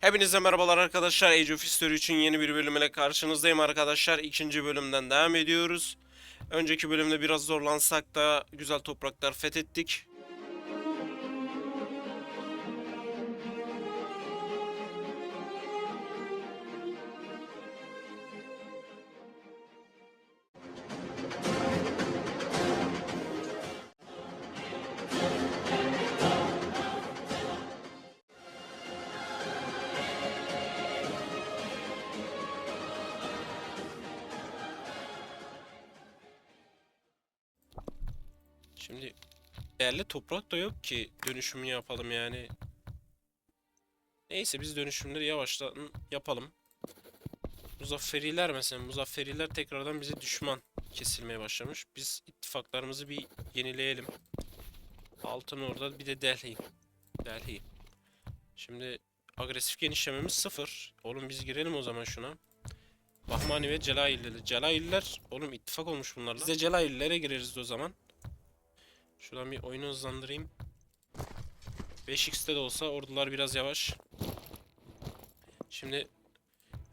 Hepinize merhabalar arkadaşlar. Age of History için yeni bir bölümle karşınızdayım arkadaşlar. İkinci bölümden devam ediyoruz. Önceki bölümde biraz zorlansak da güzel topraklar fethettik. Şimdi değerli toprak da yok ki dönüşümü yapalım yani. Neyse biz dönüşümleri yavaştan yapalım. Muzafferiler mesela. Muzafferiler tekrardan bize düşman kesilmeye başlamış. Biz ittifaklarımızı bir yenileyelim. Altın orada bir de Delhi. Delhi. Şimdi agresif genişlememiz sıfır. Oğlum biz girelim o zaman şuna. Bahmani ve Celailliler. Celailliler oğlum ittifak olmuş bunlarla. Biz de Celaillilere gireriz o zaman. Şuradan bir oyunu hızlandırayım. 5x'te de olsa ordular biraz yavaş. Şimdi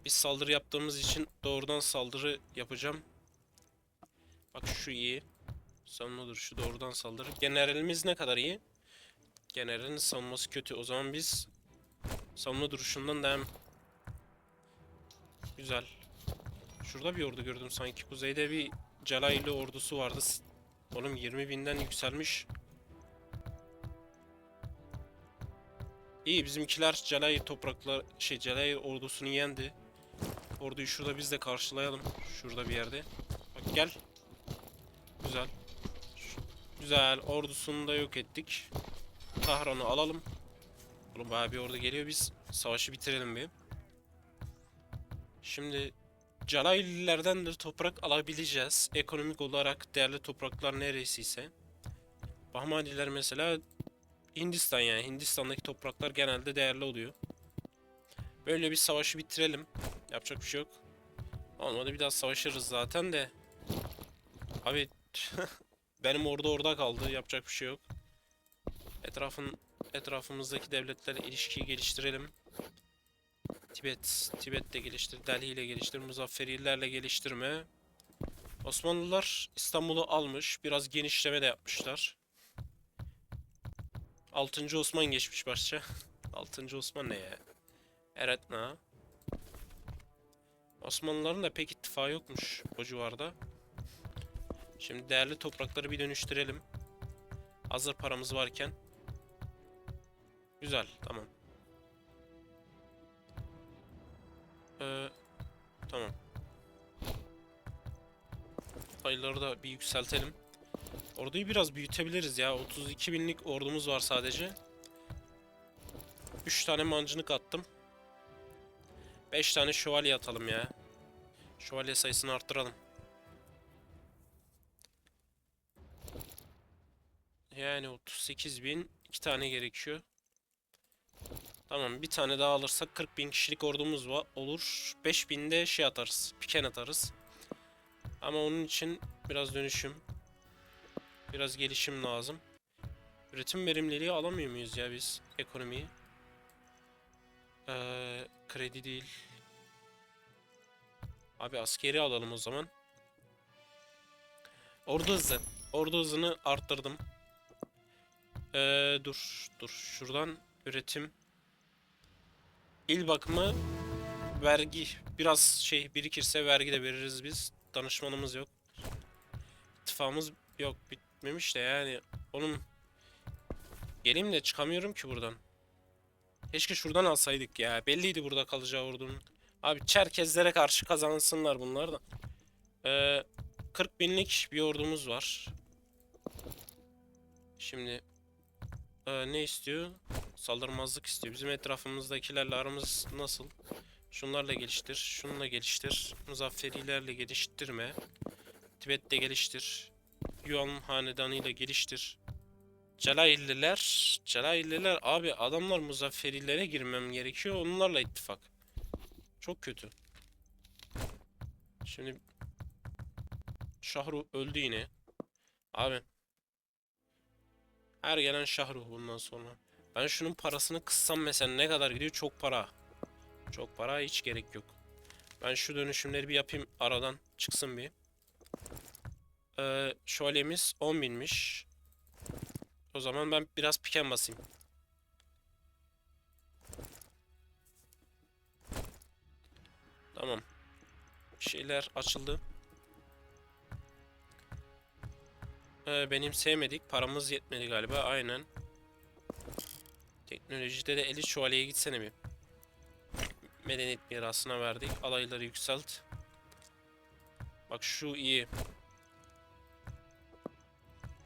biz saldırı yaptığımız için doğrudan saldırı yapacağım. Bak şu iyi. Savunma duruşu doğrudan saldırı. Generalimiz ne kadar iyi? Generalin savunması kötü. O zaman biz savunma duruşundan devam. Güzel. Şurada bir ordu gördüm sanki. Kuzeyde bir Celayli ordusu vardı. Oğlum 20 binden yükselmiş. İyi bizimkiler Celay topraklar şey Celay ordusunu yendi. Orduyu şurada biz de karşılayalım. Şurada bir yerde. Bak gel. Güzel. Güzel. Ordusunu da yok ettik. Tahran'ı alalım. Oğlum bayağı bir ordu geliyor. Biz savaşı bitirelim bir. Şimdi Calaylilerden de toprak alabileceğiz. Ekonomik olarak değerli topraklar neresiyse. Bahmaniler mesela Hindistan yani. Hindistan'daki topraklar genelde değerli oluyor. Böyle bir savaşı bitirelim. Yapacak bir şey yok. Olmadı bir daha savaşırız zaten de. Abi benim orada orada kaldı. Yapacak bir şey yok. Etrafın etrafımızdaki devletlerle ilişkiyi geliştirelim. Tibet, Tibet'te geliştir, Delhi ile geliştir, Muzafferilerle geliştirme. Osmanlılar İstanbul'u almış, biraz genişleme de yapmışlar. 6. Osman geçmiş başça. 6. Osman ne ya? Eretna. Osmanlıların da pek ittifakı yokmuş o civarda. Şimdi değerli toprakları bir dönüştürelim. Hazır paramız varken. Güzel, tamam. Sayıları da bir yükseltelim. Orduyu biraz büyütebiliriz ya. 32 binlik ordumuz var sadece. 3 tane mancınık attım. 5 tane şövalye atalım ya. Şövalye sayısını arttıralım. Yani 38 bin. 2 tane gerekiyor. Tamam bir tane daha alırsak 40 bin kişilik ordumuz olur. 5 binde şey atarız. Piken atarız. Ama onun için biraz dönüşüm. Biraz gelişim lazım. Üretim verimliliği alamıyor muyuz ya biz ekonomiyi? Ee, kredi değil. Abi askeri alalım o zaman. Ordu hızı. Ordu hızını arttırdım. Ee, dur dur şuradan üretim. İl bakımı vergi biraz şey birikirse vergi de veririz biz. Danışmanımız yok. İttifamız yok bitmemiş de yani onun geleyim de çıkamıyorum ki buradan. Keşke şuradan alsaydık ya. Belliydi burada kalacağı ordunun. Abi Çerkezlere karşı kazansınlar bunlar da. Ee, 40 binlik bir ordumuz var. Şimdi ee, ne istiyor? Saldırmazlık istiyor. Bizim etrafımızdakilerle aramız nasıl? Şunlarla geliştir, şununla geliştir. Muzafferilerle geliştirme. Tibet'te geliştir. Yuan hanedanıyla geliştir. Celayilliler, Celayilliler abi adamlar muzafferilere girmem gerekiyor. Onlarla ittifak. Çok kötü. Şimdi Şahru öldü yine. Abi her gelen şahruh bundan sonra. Ben şunun parasını kıssam mesela ne kadar gidiyor? Çok para. Çok para hiç gerek yok. Ben şu dönüşümleri bir yapayım aradan çıksın bir. Ee, şövalemiz 10 binmiş. O zaman ben biraz piken basayım. Tamam. Bir şeyler açıldı. Ee, benim sevmedik. Paramız yetmedi galiba. Aynen. Teknolojide de elit şövalyeye gitsene bir. Medeniyet mirasına verdik. Alayları yükselt. Bak şu iyi.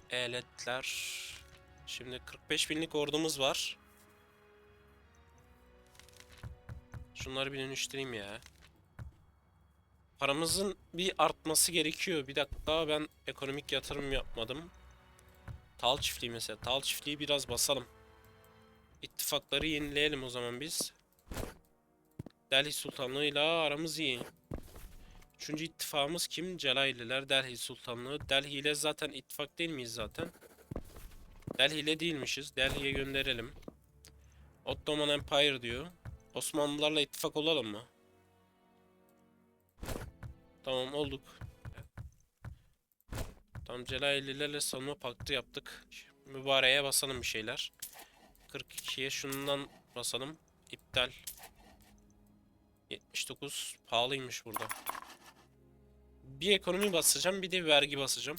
Eletler. Şimdi 45 binlik ordumuz var. Şunları bir dönüştüreyim ya. Paramızın bir artması gerekiyor. Bir dakika ben ekonomik yatırım yapmadım. Tal çiftliği mesela. Tal çiftliği biraz basalım. İttifakları yenileyelim o zaman biz. Delhi Sultanlığı'yla aramız iyi. Üçüncü ittifakımız kim? Celalliler, Delhi Sultanlığı. Delhi ile zaten ittifak değil miyiz zaten? Delhi ile değilmişiz. Delhi'ye gönderelim. Ottoman Empire diyor. Osmanlılarla ittifak olalım mı? Tamam olduk. Tamam Celallilerle savunma paktı yaptık. Mübareğe basalım bir şeyler. 42'ye şundan basalım. İptal. 79 pahalıymış burada. Bir ekonomi basacağım bir de vergi basacağım.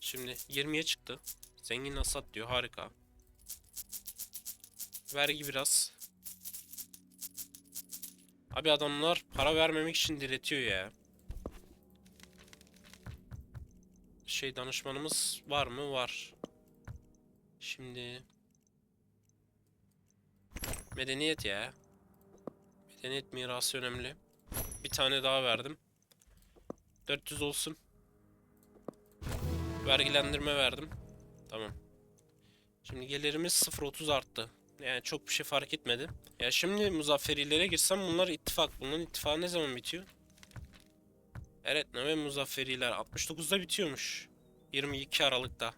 Şimdi 20'ye çıktı. Zengin Asat diyor harika. Vergi biraz. Abi adamlar para vermemek için diretiyor ya. Şey danışmanımız var mı? Var. Şimdi Medeniyet ya. Medeniyet mirası önemli. Bir tane daha verdim. 400 olsun. Vergilendirme verdim. Tamam. Şimdi gelirimiz 0.30 arttı. Yani çok bir şey fark etmedi. Ya şimdi muzafferilere girsem bunlar ittifak. Bunların ittifakı ne zaman bitiyor? Eretna ve muzafferiler 69'da bitiyormuş. 22 Aralık'ta.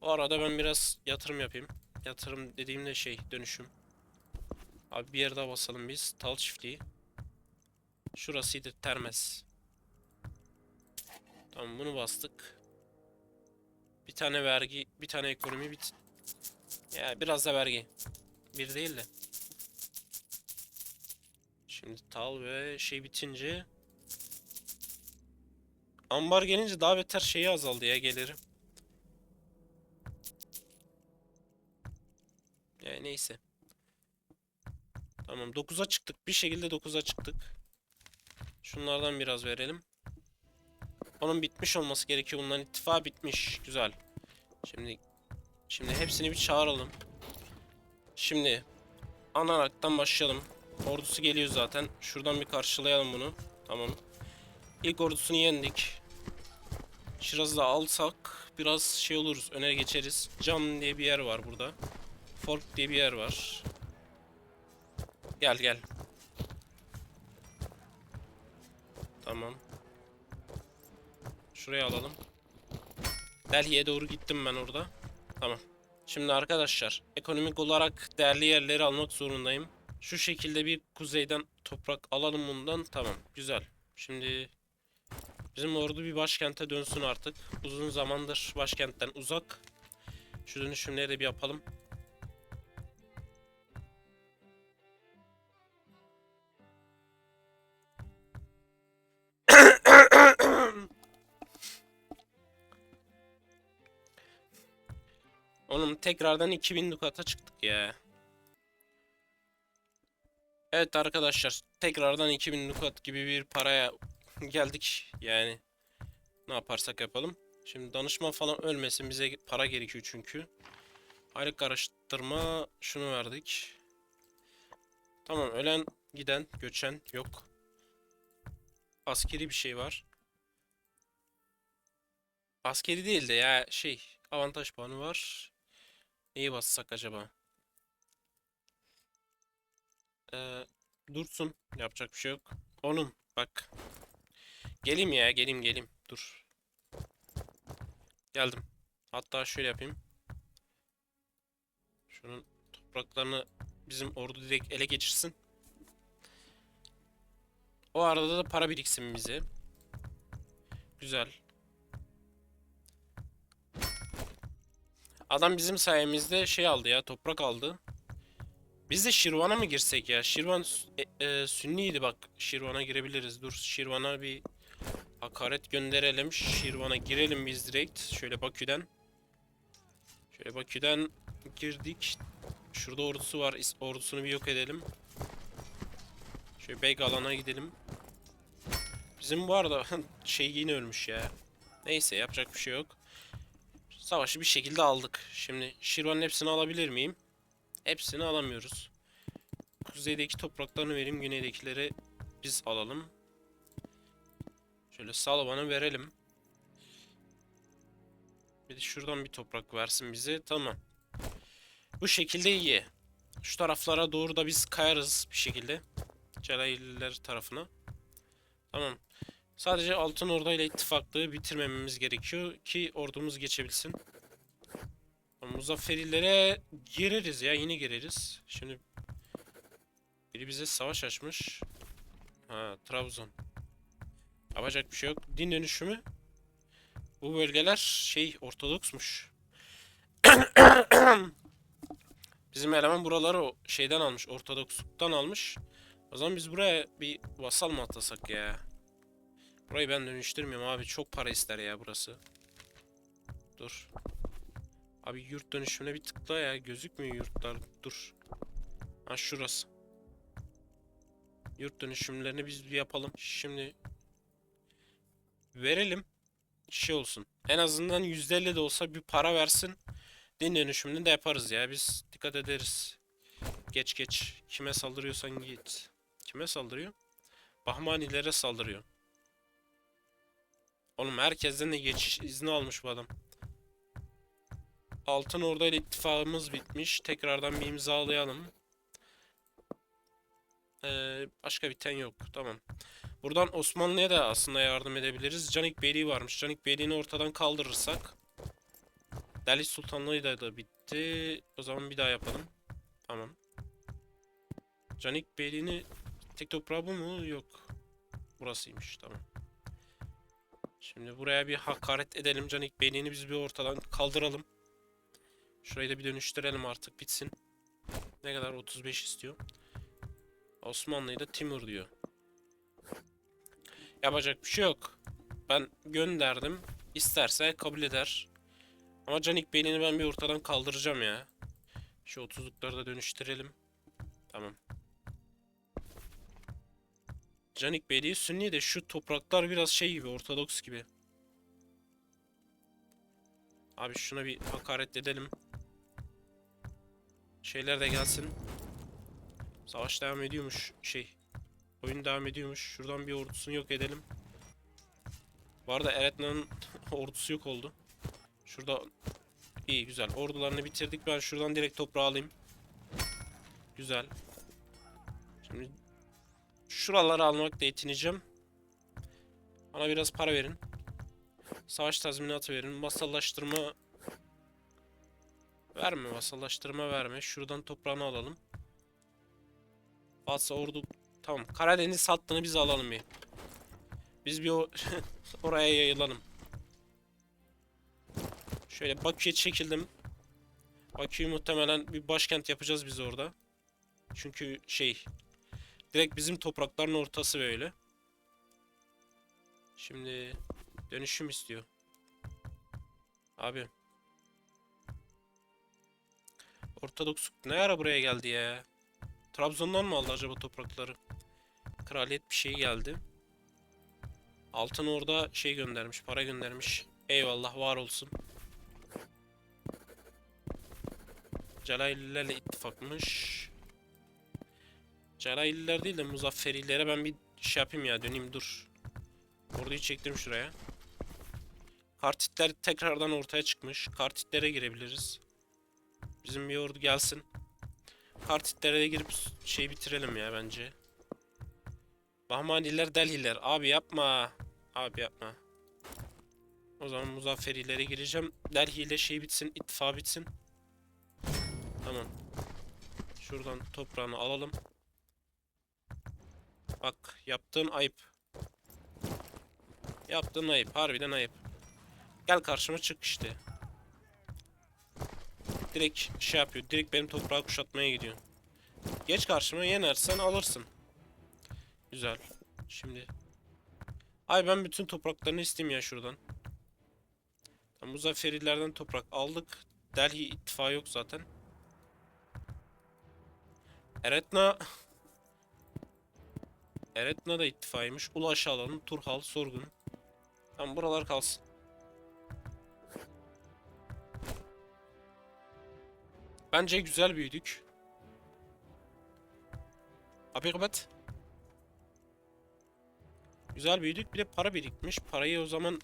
O arada ben biraz yatırım yapayım. Yatırım dediğimde şey dönüşüm. Abi bir yere daha basalım biz. Tal çiftliği. Şurasıydı Termes. Tamam bunu bastık. Bir tane vergi, bir tane ekonomi bit. Ya biraz da vergi. Bir değil de. Şimdi tal ve şey bitince Ambar gelince daha beter şeyi azaldı ya gelirim. Yani neyse. Tamam 9'a çıktık. Bir şekilde 9'a çıktık. Şunlardan biraz verelim. Onun bitmiş olması gerekiyor. Bunların ittifakı bitmiş. Güzel. Şimdi şimdi hepsini bir çağıralım. Şimdi Anarak'tan başlayalım. Ordusu geliyor zaten. Şuradan bir karşılayalım bunu. Tamam. İlk ordusunu yendik. Şiraz'ı da alsak biraz şey oluruz. Öne geçeriz. Cam diye bir yer var burada. Fork diye bir yer var. Gel gel. Tamam. Şuraya alalım. Delhi'ye doğru gittim ben orada. Tamam. Şimdi arkadaşlar ekonomik olarak değerli yerleri almak zorundayım. Şu şekilde bir kuzeyden toprak alalım bundan. Tamam. Güzel. Şimdi bizim ordu bir başkente dönsün artık. Uzun zamandır başkentten uzak. Şu dönüşümleri de bir yapalım. Oğlum tekrardan 2000 dukata çıktık ya. Evet arkadaşlar tekrardan 2000 dukat gibi bir paraya geldik yani. Ne yaparsak yapalım. Şimdi danışma falan ölmesin bize para gerekiyor çünkü. Aylık araştırma şunu verdik. Tamam ölen giden göçen yok. Askeri bir şey var. Askeri değil de ya şey avantaj puanı var. Neyi bassak acaba? Ee, dursun. Yapacak bir şey yok. Onun bak. Geleyim ya geleyim geleyim. Dur. Geldim. Hatta şöyle yapayım. Şunun topraklarını bizim ordu direkt ele geçirsin. O arada da para biriksin bize. Güzel. Adam bizim sayemizde şey aldı ya toprak aldı. Biz de Şirvan'a mı girsek ya? Şirvan e, e, Sünniydi bak. Şirvan'a girebiliriz. Dur Şirvan'a bir hakaret gönderelim. Şirvan'a girelim biz direkt. Şöyle Bakü'den. Şöyle Bakü'den girdik. Şurada ordusu var. Ordusunu bir yok edelim. Şöyle Beg alana gidelim. Bizim bu arada şey yine ölmüş ya. Neyse yapacak bir şey yok. Savaşı bir şekilde aldık. Şimdi Şirvan'ın hepsini alabilir miyim? Hepsini alamıyoruz. Kuzeydeki topraklarını vereyim. Güneydekileri biz alalım. Şöyle Salvan'ı verelim. Bir de şuradan bir toprak versin bize. Tamam. Bu şekilde iyi. Şu taraflara doğru da biz kayarız bir şekilde. Celalililer tarafına. Tamam. Sadece Altın Orda ile ittifaklığı bitirmememiz gerekiyor ki ordumuz geçebilsin. Muzafferilere gireriz ya yine gireriz. Şimdi biri bize savaş açmış. Ha Trabzon. Yapacak bir şey yok. Din dönüşümü. Bu bölgeler şey Ortodoksmuş. Bizim eleman buraları o şeyden almış. Ortodoksluktan almış. O zaman biz buraya bir vasal mı atlasak ya? Burayı ben dönüştürmüyorum abi. Çok para ister ya burası. Dur. Abi yurt dönüşümüne bir tıkla ya. Gözükmüyor yurtlar. Dur. Ha şurası. Yurt dönüşümlerini biz bir yapalım. Şimdi verelim. Şey olsun. En azından %50 de olsa bir para versin. Din dönüşümünü de yaparız ya. Biz dikkat ederiz. Geç geç. Kime saldırıyorsan git. Kime saldırıyor? Bahmanilere saldırıyor. Oğlum herkesten de geçiş izni almış bu adam. Altın Orda ile ittifakımız bitmiş. Tekrardan bir imzalayalım. Ee, başka biten yok. Tamam. Buradan Osmanlı'ya da aslında yardım edebiliriz. Canik Beyliği varmış. Canik Beyliği'ni ortadan kaldırırsak. Delhi Sultanlığı da, da bitti. O zaman bir daha yapalım. Tamam. Canik Beyliği'ni tek toprağı bu mu? Yok. Burasıymış. Tamam. Şimdi buraya bir hakaret edelim. Canik Beyliği'ni biz bir ortadan kaldıralım. Şurayı da bir dönüştürelim artık bitsin. Ne kadar? 35 istiyor. Osmanlı'yı da Timur diyor. Yapacak bir şey yok. Ben gönderdim. İsterse kabul eder. Ama Canik Beyliğini ben bir ortadan kaldıracağım ya. Şu 30'lukları da dönüştürelim. Tamam. Canik Beyliği Sünni de şu topraklar biraz şey gibi Ortodoks gibi. Abi şuna bir hakaret edelim. Şeyler de gelsin. Savaş devam ediyormuş şey. Oyun devam ediyormuş. Şuradan bir ordusunu yok edelim. Bu arada Eretna'nın ordusu yok oldu. Şurada iyi güzel. Ordularını bitirdik. Ben şuradan direkt toprağı alayım. Güzel. Şimdi şuraları almakla yetineceğim. Bana biraz para verin. Savaş tazminatı verin. Vasallaştırma verme. Vasallaştırma verme. Şuradan toprağını alalım. Fatsa ordu tamam. Karadeniz hattını biz alalım bir. Biz bir oraya yayılalım. Şöyle Bakü'ye çekildim. Bakü'yü muhtemelen bir başkent yapacağız biz orada. Çünkü şey direkt bizim toprakların ortası böyle. Şimdi dönüşüm istiyor. Abi. Ortodoksluk ne ara buraya geldi ya? Trabzon'dan mı aldı acaba toprakları? Kraliyet bir şey geldi. Altın orada şey göndermiş, para göndermiş. Eyvallah var olsun. Celalililerle ittifakmış. Celalililer değil de Muzafferilere ben bir şey yapayım ya döneyim dur. Orduyu çektim şuraya. Kartitler tekrardan ortaya çıkmış. Kartitlere girebiliriz. Bizim bir ordu gelsin. Kartitlere de girip şey bitirelim ya bence. Bahmaniler Delhiler. Abi yapma. Abi yapma. O zaman Muzafferilere gireceğim. Delhi ile şey bitsin. ittifak bitsin. Tamam. Şuradan toprağını alalım. Bak yaptığın ayıp. Yaptığın ayıp. Harbiden ayıp. Gel karşıma çık işte. Direkt şey yapıyor. Direkt benim toprağı kuşatmaya gidiyor. Geç karşıma yenersen alırsın. Güzel. Şimdi. Ay ben bütün topraklarını isteyeyim ya şuradan. Tamam, Muzafferilerden toprak aldık. Delhi ittifakı yok zaten. Eretna Eretna da ittifakıymış. Ulaş alanı, Turhal, Sorgun. Tamam buralar kalsın. Bence güzel büyüdük. Abi kapat. Güzel büyüdük. Bir de para birikmiş. Parayı o zaman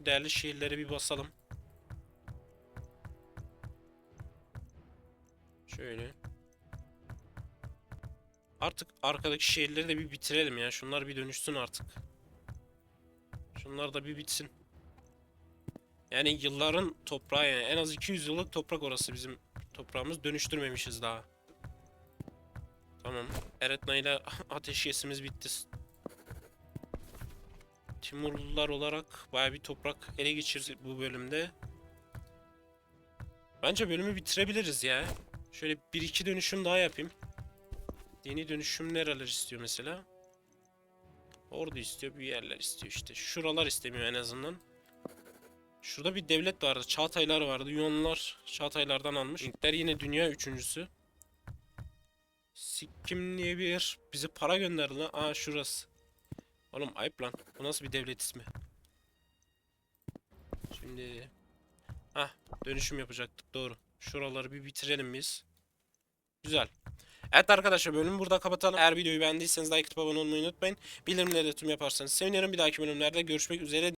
değerli şehirlere bir basalım. Şöyle. Artık arkadaki şehirleri de bir bitirelim ya. Şunlar bir dönüşsün artık. Şunlar da bir bitsin. Yani yılların toprağı yani. En az 200 yıllık toprak orası bizim toprağımız. Dönüştürmemişiz daha. Tamam. Eretna ile ateşkesimiz bitti. Timurlular olarak baya bir toprak ele geçirdik bu bölümde. Bence bölümü bitirebiliriz ya. Şöyle bir iki dönüşüm daha yapayım. Yeni dönüşüm nereler istiyor mesela? Ordu istiyor, bir yerler istiyor işte. Şuralar istemiyor en azından. Şurada bir devlet vardı. Çağataylar vardı. Yunanlılar Çağataylardan almış. Hintler yine dünya üçüncüsü. Sikkim diye bir bize para gönderdi lan. Aa şurası. Oğlum ayıp lan. Bu nasıl bir devlet ismi? Şimdi... Hah dönüşüm yapacaktık doğru. Şuraları bir bitirelim biz. Güzel. Evet arkadaşlar bölümü burada kapatalım. Eğer videoyu beğendiyseniz like atıp abone olmayı unutmayın. Bildirimleri de tüm yaparsanız sevinirim. Bir dahaki bölümlerde görüşmek üzere.